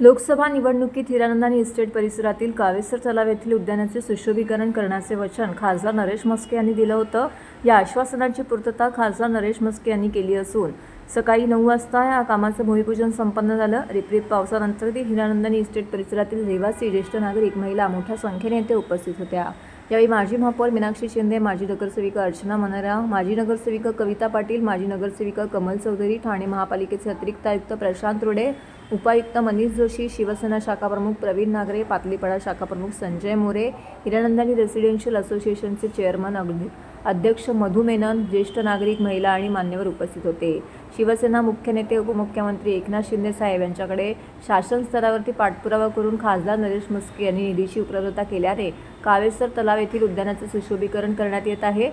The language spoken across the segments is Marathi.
लोकसभा निवडणुकीत हिरानंदानी इस्टेट परिसरातील कावेसर तलाव येथील उद्यानाचे सुशोभीकरण करण्याचे वचन खासदार नरेश मस्के यांनी दिलं होतं. या आश्वासनाची पूर्तता खासदार नरेश मस्के यांनी केली असून सकाळी नऊ वाजता या कामाचं भूमिपूजन संपन्न झालं. रिपरिप पावसानंतर ते हिरानंदानी इस्टेट परिसरातील रहिवासी ज्येष्ठ नागरिक महिला मोठ्या संख्येने येथे उपस्थित होत्या. यावेळी माजी महापौर मीनाक्षी शिंदे माजी नगरसेविका अर्चना मनरा माजी नगरसेविका कविता पाटील माजी नगरसेविका कमल चौधरी ठाणे महापालिकेचे अतिरिक्त आयुक्त प्रशांत रोडे उपायुक्त मनीष जोशी शिवसेना शाखा प्रमुख प्रवीण नागरे पातलीपाडा शाखा प्रमुख संजय मोरे हिरानंदानी रेसिडेन्शियल असोसिएशनचे चेअरमन अग्नि अध्यक्ष मधु मेनन ज्येष्ठ नागरिक महिला आणि मान्यवर उपस्थित होते. शिवसेना मुख्य नेते उपमुख्यमंत्री एकनाथ शिंदे साहेब यांच्याकडे शासन स्तरावरती पाठपुरावा करून खासदार नरेश मुस्के यांनी निधीची उपलब्धता केल्याने कावेसर तलाव येथील उद्यानाचे सुशोभीकरण करण्यात येत आहे.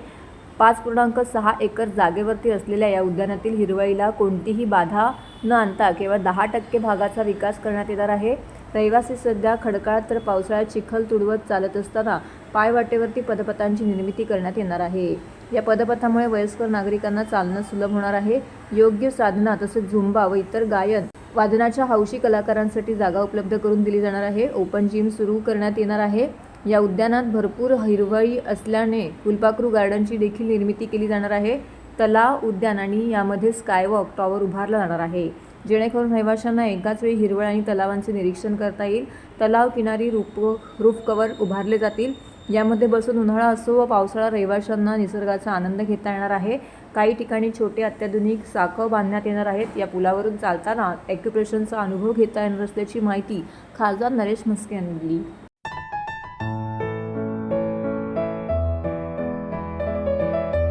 पाच पूर्णांक सहा एकर जागेवरती असलेल्या या उद्यानातील हिरवळीला कोणतीही बाधा न आणता केवळ दहा टक्के भागाचा विकास करण्यात येणार आहे. रहिवासी सध्या खडकाळात तर पावसाळ्यात चिखल तुडवत चालत असताना पायवाटेवरती पदपथांची निर्मिती करण्यात येणार आहे. या पदपथामुळे वयस्कर नागरिकांना चालणं सुलभ होणार आहे. योग्य साधना तसेच झुंबा व इतर गायन वादनाच्या हौशी कलाकारांसाठी जागा उपलब्ध करून दिली जाणार आहे. ओपन जिम सुरू करण्यात येणार आहे. या उद्यानात भरपूर हिरवळी असल्याने फुलपाखरू गार्डनची देखील निर्मिती केली जाणार आहे. तलाव उद्यान आणि यामध्ये स्कायवॉक टॉवर उभारला जाणार आहे. जेणेकरून रहिवाशांना एकाच वेळी हिरवळ आणि तलावांचे निरीक्षण करता येईल. तलाव किनारी रूप रूफ कवर उभारले जातील. यामध्ये बसून उन्हाळा असो व पावसाळा रहिवाशांना निसर्गाचा आनंद घेता येणार आहे. काही ठिकाणी छोटे अत्याधुनिक साखं बांधण्यात येणार आहेत. या पुलावरून चालताना ॲक्युप्रेशनचा अनुभव घेता येणार असल्याची माहिती खासदार नरेश म्हस्के यांनी दिली.